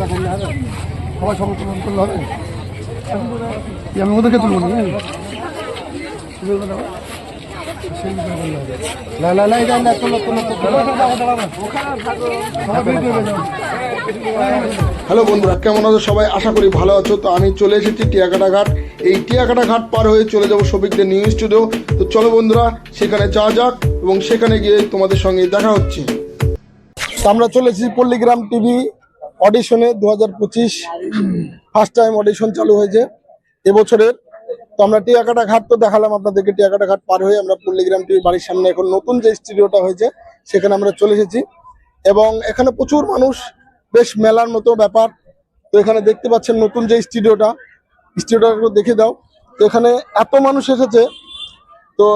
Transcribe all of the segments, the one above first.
টাকা করলে হবে সবাই সব করলে হবে। আমি ওদেরকে তুলবো না না? না না এটা না। হ্যালো বন্ধুরা কেমন আছো সবাই? আশা করি ভালো আছো। তো আমি চলে এসেছি টিয়াকাটা ঘাট। এই টিয়াকাটা ঘাট পার হয়ে চলে যাব শফিকদের নিউ স্টুডিও। তো চলো বন্ধুরা সেখানে যাওয়া যাক এবং সেখানে গিয়ে তোমাদের সঙ্গে দেখা হচ্ছে। তো আমরা চলেছি পল্লীগ্রাম টিভি অডিশনে দু হাজার পঁচিশ ফার্স্ট টাইম অডিশন চালু হয়েছে। এবছরের তো আমরা টিয়াকাটা ঘাট তো দেখালাম আপনাদেরকে, টিয়াকাটা ঘাট পার হয়ে আমরা পল্লীগ্রাম টিভির বাড়ির সামনে এখন নতুন যে স্টুডিওটা হয়েছে, সেখানে আমরা চলে এসেছি। এবং এখানে প্রচুর মানুষ, বেশ মেলার মতো ব্যাপার। তো এখানে দেখতে পাচ্ছেন নতুন যে স্টুডিওটা স্টুডিওটা দেখে দাও। তো এখানে এত মানুষ এসেছে, তো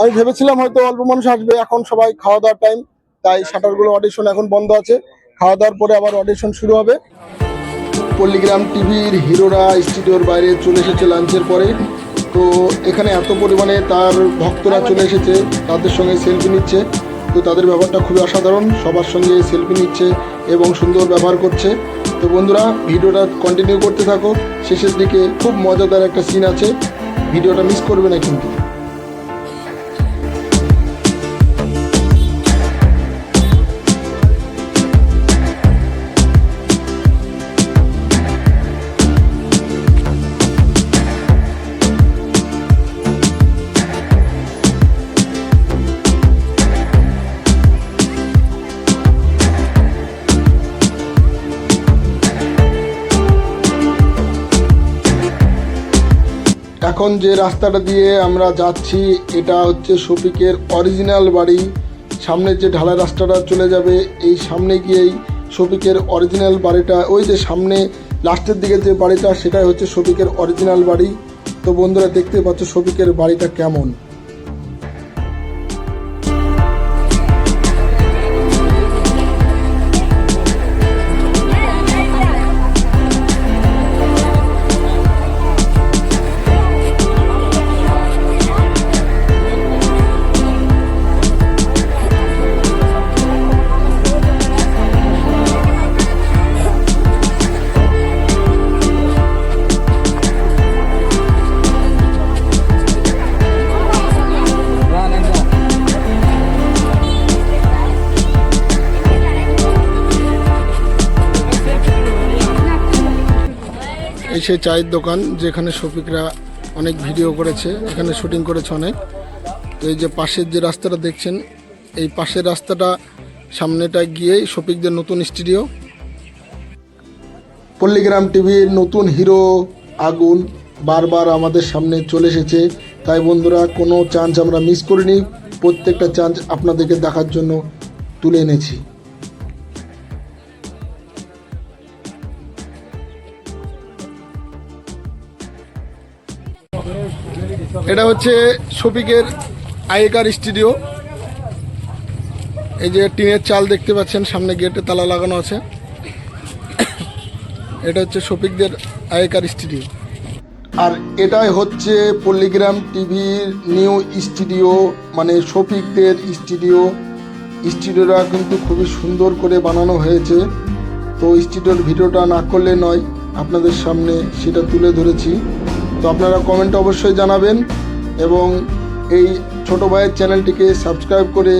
আমি ভেবেছিলাম হয়তো অল্প মানুষ আসবে, এখন সবাই খাওয়া দাওয়ার টাইম তাই শাটারগুলো অডিশন এখন বন্ধ আছে। খাওয়া দাওয়ার পরে আবার অডিশন শুরু হবে। পল্লিগ্রাম টিভির হিরোরা স্টুডিওর বাইরে চলে এসেছে লাঞ্চের পরে। তো এখানে এত পরিমাণে তার ভক্তরা চলে এসেছে, তাদের সঙ্গে সেলফি নিচ্ছে। তো তাদের ব্যবহারটা খুবই অসাধারণ, সবার সঙ্গে সেলফি নিচ্ছে এবং সুন্দর ব্যবহার করছে। তো বন্ধুরা, ভিডিওটা কন্টিনিউ করতে থাকো। শেষের দিকে খুব মজাদার একটা সিন আছে। ভিডিওটা মিস করবে না কিন্তু। এখন যে রাস্তাটা দিয়ে আমরা যাচ্ছি, এটা হচ্ছে শফিকের অরিজিনাল বাড়ি। সামনে যে ঢালাই রাস্তাটা চলে যাবে, এই সামনে গিয়েই শফিকের অরিজিনাল বাড়িটা। ওই যে সামনে, লাস্টের দিকে যে বাড়িটা, সেটাই হচ্ছে শফিকের অরিজিনাল বাড়ি। তো বন্ধুরা দেখতে পাচ্ছ শফিকের বাড়িটা কেমন। এই সেই চায়ের দোকান যেখানে শফিকরা অনেক ভিডিও করেছে, এখানে শুটিং করেছে অনেক। তো এই যে পাশের যে রাস্তাটা দেখছেন, এই পাশের রাস্তাটা সামনেটা গিয়েই শফিকদের নতুন স্টুডিও। পল্লীগ্রাম টিভির নতুন হিরো আগুন বারবার আমাদের সামনে চলে এসেছে। তাই বন্ধুরা, কোনো চান্স আমরা মিস করিনি। প্রত্যেকটা চান্স আপনাদেরকে দেখার জন্য তুলে এনেছি। এটা হচ্ছে শফিকের আগেকার স্টুডিও। এই যে টিনের চাল দেখতে পাচ্ছেন, সামনে গেটে তালা লাগানো আছে। এটা হচ্ছে শফিকদের আগেকার স্টুডিও। আর এটাই হচ্ছে পল্লিগ্রাম টিভির নিউ স্টুডিও মানে শফিকদের স্টুডিও। স্টুডিওটা কিন্তু খুবই সুন্দর করে বানানো হয়েছে। তো স্টুডিওর ভিডিওটা না করলে নয়, আপনাদের সামনে সেটা তুলে ধরেছি। তো আপনারা কমেন্টে অবশ্যই জানাবেন এবং এই ছোট ভাইয়ের চ্যানেলটিকে সাবস্ক্রাইব করে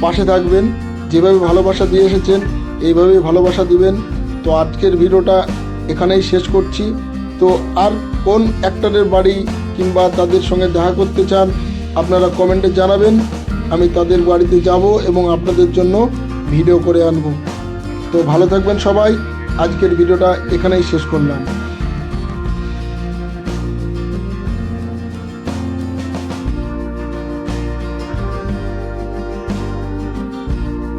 পাশে থাকবেন। যেভাবে ভালোবাসা দিয়ে এসেছেন, এইভাবেই ভালোবাসা দিবেন। তো আজকের ভিডিওটা এখানেই শেষ করছি। তো আর কোন অ্যাক্টরের বাড়ি কিংবা তাদের সঙ্গে দেখা করতে চান, আপনারা কমেন্টে জানাবেন। আমি তাদের বাড়িতে যাব এবং আপনাদের জন্য ভিডিও করে আনব। তো ভালো থাকবেন সবাই। আজকের ভিডিওটা এখানেই শেষ করলাম।